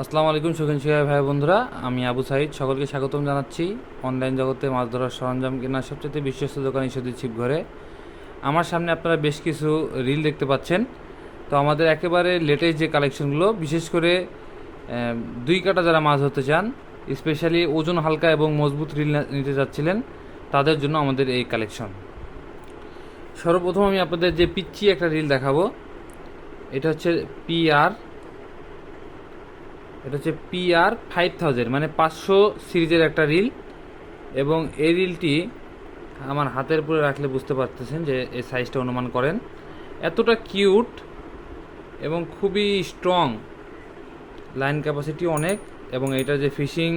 আসসালামু আলাইকুম সুখেন শিয়া ভাই বন্ধুরা, আমি আবু সাইদ। সকলকে স্বাগতম জানাচ্ছি। অনলাইন জগতে মাছ ধরার সরঞ্জাম কেনার সবচেয়ে বিশ্বস্ত দোকান ইস্যুদি ছিপ ঘরে আমার সামনে আপনারা বেশ কিছু রিল দেখতে পাচ্ছেন। তো আমাদের একেবারে লেটেস্ট যে কালেকশনগুলো বিশেষ করে দুই কাটা যারা মাছ ধরতে চান স্পেশালি ওজন হালকা এবং মজবুত রিল নিতে চাচ্ছিলেন তাদের জন্য আমাদের এই কালেকশন সর্বপ্রথম আমি আপনাদের যে পিচ্ছি একটা রিল দেখাবো, এটা হচ্ছে পিআর এটা হচ্ছে পিআর ফাইভ থাউজেন্ড মানে পাঁচশো সিরিজের একটা রিল এবং এই রিলটি আমার হাতের উপরে রাখলে বুঝতে পারতেছেন যে এই সাইজটা অনুমান করেন। এতটা কিউট এবং খুবই স্ট্রং লাইন ক্যাপাসিটি অনেক। এবং এটা যে ফিশিং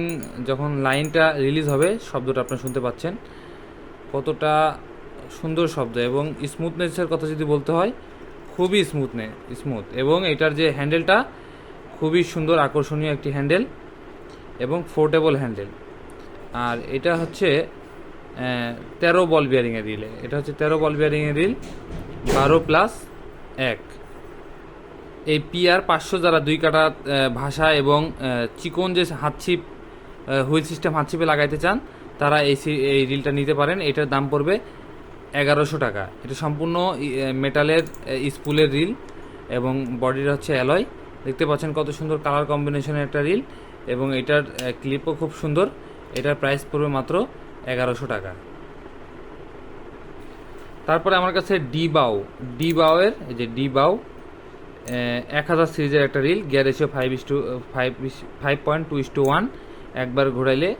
যখন লাইনটা রিলিজ হবে, শব্দটা আপনারা শুনতে পাচ্ছেন। কতটা সুন্দর শব্দ এবং স্মুথনেসের কথা যদি বলতে হয়, খুবই স্মুথনে স্মুথ এবং এটার যে হ্যান্ডেলটা খুবই সুন্দর, আকর্ষণীয় একটি হ্যান্ডেল এবং ফোর্টেবল হ্যান্ডেল। আর এটা হচ্ছে তেরো বল বিয়ারিংয়ের রিলে। এটা হচ্ছে তেরো বল বিয়ারিংয়ের রিল, বারো প্লাস এক। এই পিআর পাঁচশো যারা দুই কাটা ভাষা এবং চিকন যে হাতছিপ হুইল সিস্টেম হাতছিপে লাগাইতে চান, তারা এই এই রিলটা নিতে পারেন। এটার দাম পড়বে এগারোশো টাকা। এটা সম্পূর্ণ মেটালের স্পুলের রিল এবং বডিটা হচ্ছে অ্যালয়। দেখতে পাচ্ছেন কত সুন্দর কালার কম্বিনেশনের একটা রিল এবং এটার ক্লিপও খুব সুন্দর। এটার প্রাইস পড়বে মাত্র এগারোশো টাকা। তারপরে আমার কাছে ডি বাউ ডি যে ডি বাউ এক হাজার সিরিজের একটা reel gear ratio five is to five five point two is to one একবার ঘোরাইলে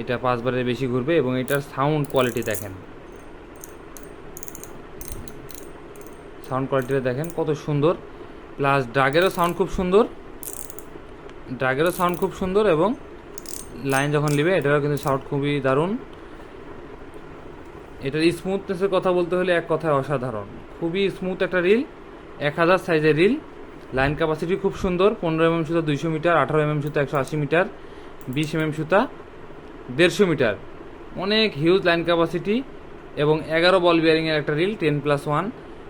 এটা পাঁচবারের বেশি ঘুরবে এবং এটার সাউন্ড কোয়ালিটি দেখেন। সাউন্ড কোয়ালিটিটা দেখেন কত সুন্দর। প্লাস ড্রাগেরও সাউন্ড খুব সুন্দর। ড্রাগেরও সাউন্ড খুব সুন্দর এবং লাইন যখন নেবে, এটারও কিন্তু সাউন্ড খুবই দারুণ। এটার স্মুথনেসের কথা বলতে হলে এক কথায় অসাধারণ। খুবই স্মুথ একটা রিল এক হাজার সাইজের রিল লাইন ক্যাপাসিটি খুব সুন্দর, পনেরো এমএম সুতা দুইশো মিটার, আঠারো এমএম সুতা একশো আশি মিটার, বিশ এমএম সুতা দেড়শো মিটার। অনেক হিউজ লাইন ক্যাপাসিটি এবং এগারো বল বিয়ারিংয়ের একটা রিল টেন প্লাস ওয়ান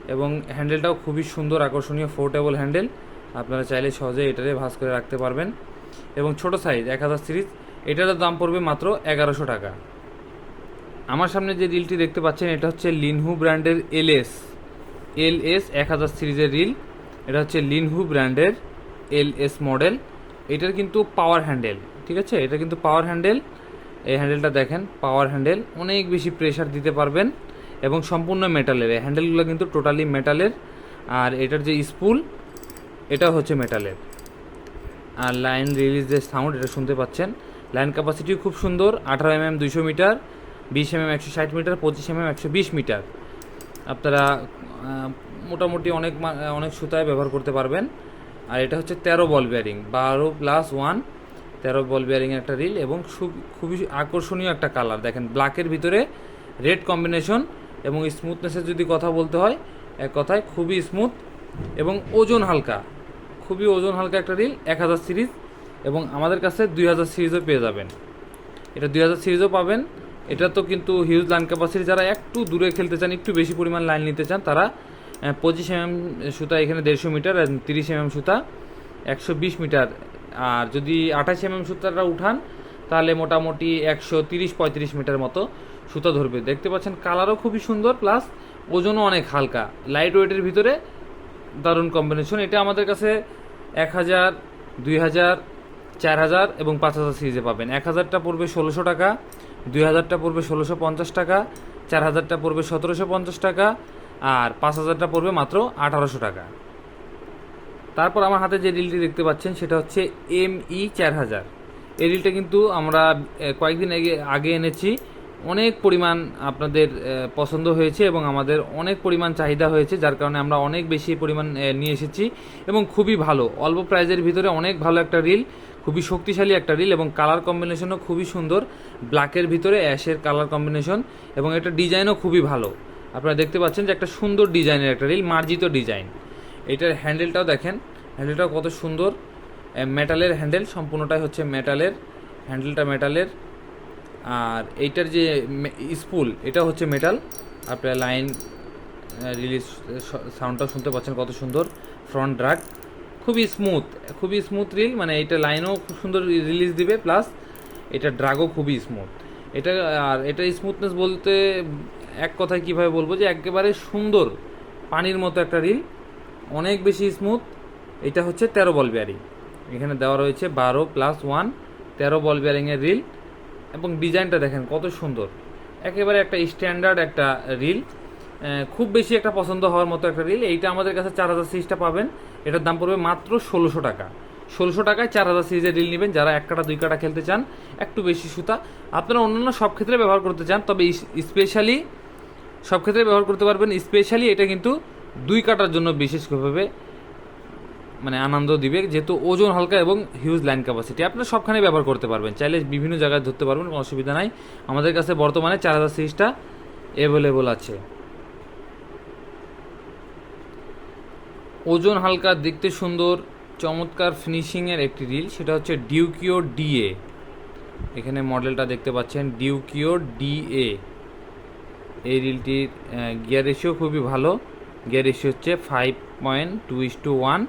এবং হ্যান্ডেলটাও খুবই সুন্দর, আকর্ষণীয় ফোর্টেবল হ্যান্ডেল। আপনারা চাইলে সহজে এটারে ভাঁজ করে রাখতে পারবেন। এবং ছোট সাইজ, এক হাজার সিরিজ, এটারও দাম পড়বে মাত্র এগারোশো টাকা। আমার সামনে যে রিলটি দেখতে পাচ্ছেন, এটা হচ্ছে লিনহু ব্র্যান্ডের এলএস। এলএস এক হাজার সিরিজের রিল। এটা হচ্ছে লিনহু ব্র্যান্ডের এলএস মডেল। এটার কিন্তু পাওয়ার হ্যান্ডেল, ঠিক আছে? এটা কিন্তু পাওয়ার হ্যান্ডেল। এই হ্যান্ডেলটা দেখেন, পাওয়ার হ্যান্ডেল। অনেক বেশি প্রেশার দিতে পারবেন। এবং সম্পূর্ণ মেটালের। হ্যান্ডেলগুলো কিন্তু টোটালি মেটালের আর এটার যে স্পুল এটা হচ্ছে মেটালের আর লাইন রিলিজ যে সাউন্ড এটা শুনতে পাচ্ছেন। লাইন ক্যাপাসিটিও খুব সুন্দর, আঠারো এম এম দুইশো মিটার, বিশ এম এম একশো ষাট মিটার, পঁচিশ এম এম একশো বিশ মিটার। আপনারা মোটামুটি অনেক অনেক সুতায় ব্যবহার করতে পারবেন। আর এটা হচ্ছে তেরো বল বিয়ারিং বারো প্লাস ওয়ান তেরো বল বিয়ারিংয়ের একটা রিল এবং খুব- খুবই আকর্ষণীয় একটা কালার দেখেন ব্ল্যাকের ভিতরে রেড কম্বিনেশন এবং স্মুথনেসের যদি কথা বলতে হয়, এক কথায় খুবই স্মুথ এবং ওজন হালকা। খুবই ওজন হালকা একটা রিল এক হাজার সিরিজ এবং আমাদের কাছে দুই হাজার সিরিজও পেয়ে যাবেন। এটা দুই হাজার সিরিজও পাবেন। এটা তো কিন্তু হিউজ লাইন ক্যাপাসিটি যারা একটু দূরে খেলতে চান, একটু বেশি পরিমাণ লাইন নিতে চান, তারা পঁচিশ এমএম সুতা, এখানে দেড়শো মিটার তিরিশ এমএম সুতা, একশো বিশ মিটার আর যদি আঠাশ এমএম সুতাটা উঠান তাহলে মোটামুটি একশো তিরিশ পঁয়ত্রিশ মিটার মতো সুতা ধরবে। দেখতে পাচ্ছেন কালারও খুবই সুন্দর প্লাস ওজনও অনেক হালকা। লাইট ওয়েটের ভিতরে দারুণ কম্বিনেশন এটা আমাদের কাছে এক হাজার, দুই হাজার, চার হাজার এবং পাঁচ হাজার সিরিজে পাবেন। এক হাজারটা পড়বে ষোলোশো টাকা, দুই হাজারটা পড়বে ষোলোশো পঞ্চাশ টাকা, চার হাজারটা পড়বে সতেরোশো পঞ্চাশ টাকা আর পাঁচ হাজারটা পড়বে মাত্র আঠারোশো টাকা। তারপর আমার হাতে যে রিলটি দেখতে পাচ্ছেন সেটা হচ্ছে এম ই চার হাজার। এই রিলটা কিন্তু আমরা কয়েকদিন আগে আগে এনেছি। অনেক পরিমাণ আপনাদের পছন্দ হয়েছে এবং আমাদের অনেক পরিমাণ চাহিদা হয়েছে, যার কারণে আমরা অনেক বেশি পরিমাণ নিয়ে এসেছি এবং খুবই ভালো। অল্প প্রাইজের ভিতরে অনেক ভালো একটা রিল খুবই শক্তিশালী একটা রিল এবং কালার কম্বিনেশনও খুবই সুন্দর। ব্ল্যাকের ভিতরে অ্যাশের কালার কম্বিনেশন এবং এটা ডিজাইনও খুবই ভালো। আপনারা দেখতে পাচ্ছেন যে একটা সুন্দর ডিজাইনের একটা রিল মার্জিত ডিজাইন এটার হ্যান্ডেলটাও দেখেন হ্যান্ডেলটাও কত সুন্দর। মেটালের হ্যান্ডেল সম্পূর্ণটাই হচ্ছে মেটালের হ্যান্ডেলটা মেটালের আর এইটার যে স্পুল এটা হচ্ছে মেটাল আপনার লাইন রিলিজ সাউন্ডটাও শুনতে পাচ্ছেন কত সুন্দর। ফ্রন্ট ড্রাগ খুবই স্মুথ খুবই স্মুথ রিল মানে এটা লাইনও খুব সুন্দর রিলিজ দিবে প্লাস এটা ড্রাগও খুবই স্মুথ এটা, আর এটা স্মুথনেস বলতে এক কথায় কীভাবে বলব যে একেবারে সুন্দর পানির মতো একটা রিল অনেক বেশি স্মুথ এটা হচ্ছে তেরো বল বিয়ারিং এখানে দেওয়া রয়েছে বারো প্লাস ওয়ান তেরো বল বিয়ারিংয়ের রিল এবং ডিজাইনটা দেখেন কত সুন্দর। একেবারে একটা স্ট্যান্ডার্ড একটা রিল খুব বেশি একটা পছন্দ হওয়ার মতো একটা রিল এইটা আমাদের কাছে চার হাজার সিরিজটা পাবেন। এটার দাম পড়বে মাত্র ষোলোশো টাকা। ষোলোশো টাকায় চার হাজার সিরিজের রিল নেবেন। যারা এক কাটা, দুই কাটা খেলতে চান, একটু বেশি সুতা। আপনারা অন্যান্য সব ক্ষেত্রে ব্যবহার করতে চান, তবে স্পেশালি সব ক্ষেত্রে ব্যবহার করতে পারবেন। স্পেশালি এটা কিন্তু দুই কাটার জন্য বিশেষভাবে মানে আনন্দ দিবে, যেহেতু ওজন হালকা এবং হিউজ লাইন ক্যাপাসিটি আপনারা সবখানে ব্যবহার করতে পারবেন। চাইলে বিভিন্ন জায়গায় ধরতে পারবেন, কোনো অসুবিধা নাই। আমাদের কাছে বর্তমানে চার হাজার সিরিজটা অ্যাভেলেবল আছে। ওজন হালকা, দেখতে সুন্দর, চমৎকার ফিনিশিংয়ের একটি রিল সেটা হচ্ছে ডিউকিও ডিএ এখানে মডেলটা দেখতে পাচ্ছেন ডিউকিও ডিএ এই রিলটির গিয়ার রেশিও খুবই ভালো। গিয়ার রেশিও হচ্ছে five point two is to one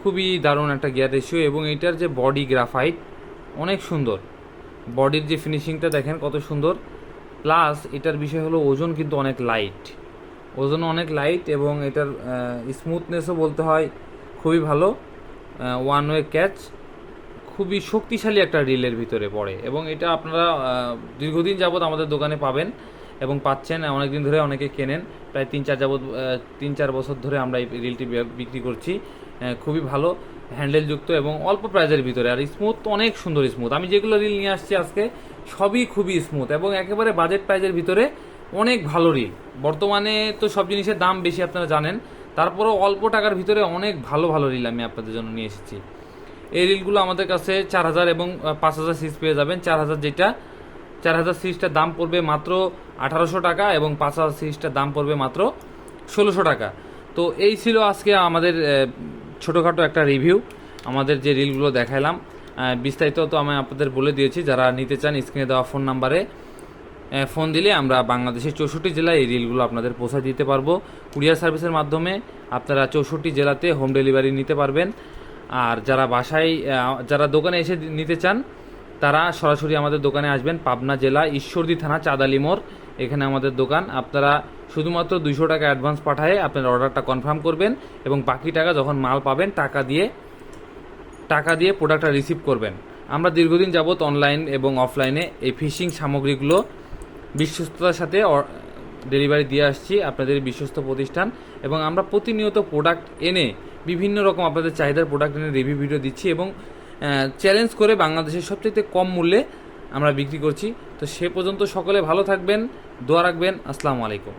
খুবই দারুণ একটা গিয়ার রেশিও এবং এটার যে বডি গ্রাফাইট অনেক সুন্দর। বডির যে ফিনিশিংটা দেখেন কত সুন্দর। প্লাস এটার বিষয় হলো ওজন কিন্তু অনেক লাইট। ওজন অনেক লাইট এবং এটার স্মুথনেসও বলতে হয় খুবই ভালো ওয়ান ওয়ে ক্যাচ খুবই শক্তিশালী একটা রিলের ভিতরে পড়ে এবং এটা আপনারা দীর্ঘদিন যাবৎ আমাদের দোকানে পাবেন এবং পাচ্ছেন। অনেকদিন ধরে অনেকে কেনেন। প্রায় তিন চার যাবৎ তিন চার বছর ধরে আমরা এই রিলটি বিক্রি করছি। খুবই ভালো হ্যান্ডেলযুক্ত এবং অল্প প্রাইজের ভিতরে। আর স্মুথ অনেক সুন্দর স্মুথ আমি যেগুলো রিল নিয়ে আসছি আজকে, সবই খুবই স্মুথ এবং একেবারে বাজেট প্রাইজের ভিতরে অনেক ভালো রিল বর্তমানে তো সব জিনিসের দাম বেশি আপনারা জানেন। তারপরেও অল্প টাকার ভিতরে অনেক ভালো ভালো রিল আমি আপনাদের জন্য নিয়ে এসেছি। এই রিলগুলো আমাদের কাছে চার হাজার এবং পাঁচ হাজার সিরিজ পেয়ে যাবেন। চার হাজার যেটা, চার হাজার সিরিজটার দাম পড়বে মাত্র আঠারোশো টাকা এবং পাঁচ হাজার সিরিজটার দাম পড়বে মাত্র ষোলোশো টাকা। তো এই ছিল আজকে আমাদের ছোটোখাটো একটা রিভিউ আমাদের যে রিলগুলো দেখাইলাম। আহ, বিস্তারিত তো আমি আপনাদের বলে দিয়েছি যারা নিতে চান স্ক্রিনে দেওয়া ফোন নাম্বারে ফোন দিলে আমরা বাংলাদেশের চৌষট্টি জেলায় এই রিলগুলো আপনাদের পৌঁছে দিতে পারব। কুরিয়ার সার্ভিসের মাধ্যমে আপনারা চৌষট্টি জেলাতে হোম ডেলিভারি নিতে পারবেন। আর যারা বাসায় যারা দোকানে এসে নিতে চান তারা সরাসরি আমাদের দোকানে আসবেন পাবনা জেলা ঈশ্বরদী থানা চাঁদালি মোড় এখানে আমাদের দোকান। আপনারা শুধুমাত্র দুইশো টাকা অ্যাডভান্স পাঠায় আপনার অর্ডারটা কনফার্ম করবেন এবং বাকি টাকা যখন মাল পাবেন, টাকা দিয়ে টাকা দিয়ে প্রোডাক্টটা রিসিভ করবেন। আমরা দীর্ঘদিন যাবৎ অনলাইন এবং অফলাইনে এই ফিশিং সামগ্রীগুলো বিশ্বস্ততার সাথে ডেলিভারি দিয়ে আসছি আপনাদের বিশ্বস্ত প্রতিষ্ঠান এবং আমরা প্রতিনিয়ত প্রোডাক্ট এনে বিভিন্ন রকম আপনাদের চাহিদার প্রোডাক্ট এনে রিভিউ ভিডিও দিচ্ছি এবং চ্যালেঞ্জ করে বাংলাদেশের সবচেয়ে কম মূল্যে আমরা বিক্রি করছি। তো সে পর্যন্ত সকলে ভালো থাকবেন, দোয়া রাখবেন। আসসালামু আলাইকুম।